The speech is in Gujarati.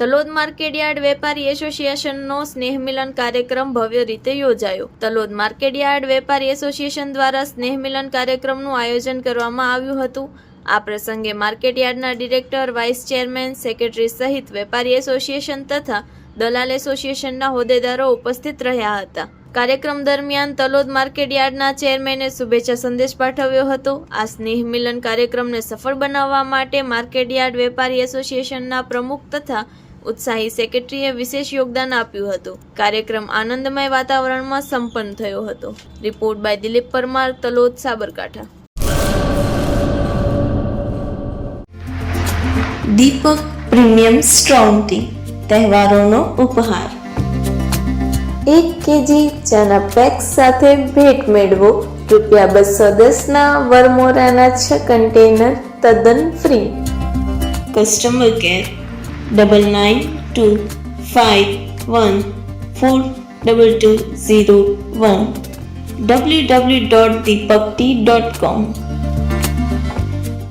તલોદ માર્કેટયાર્ડ વેપારી એસોસિએશનનો સ્નેહ મિલન કાર્યક્રમ ભવ્ય રીતે યોજાયો. તલોદ માર્કેટયાર્ડ વેપારી એસોસિએશન દ્વારા સ્નેહ મિલન કાર્યક્રમનું આયોજન કરવામાં આવ્યું હતું. આ પ્રસંગે માર્કેટયાર્ડના ડિરેક્ટર, વાઇસ ચેરમેન, સેક્રેટરી સહિત વેપારી એસોસિએશન તથા દલાલ એસોસિએશનના હોદ્દેદારો ઉપસ્થિત રહ્યા હતા. કાર્યક્રમ દરમિયાન તલોદ માર્કેટયાર્ડના ચેરમેને શુભેચ્છા સંદેશ પાઠવ્યો હતો. આ સ્નેહ મિલન કાર્યક્રમને સફળ બનાવવા માટે માર્કેટયાર્ડ વેપારી એસોસિએશનના પ્રમુખ તથા ઉત્સાહી સેક્રેટરીએ વિશેષ યોગદાન આપ્યું હતું. કાર્યક્રમ આનંદમય વાતાવરણમાં સંપન્ન થયો હતો. Report by Dilip Parmar Talod Sabarkantha. Deepak premium strong tea તહેવારોનો ઉપહાર. એક કેજી ચાના પેક સાથે ભેટ મેળવો. રૂપિયા બસો દસના વરમોરાના છ કન્ટેનર તદ્દન free. Customer care double nine two five one four double two zero one www.depakti.com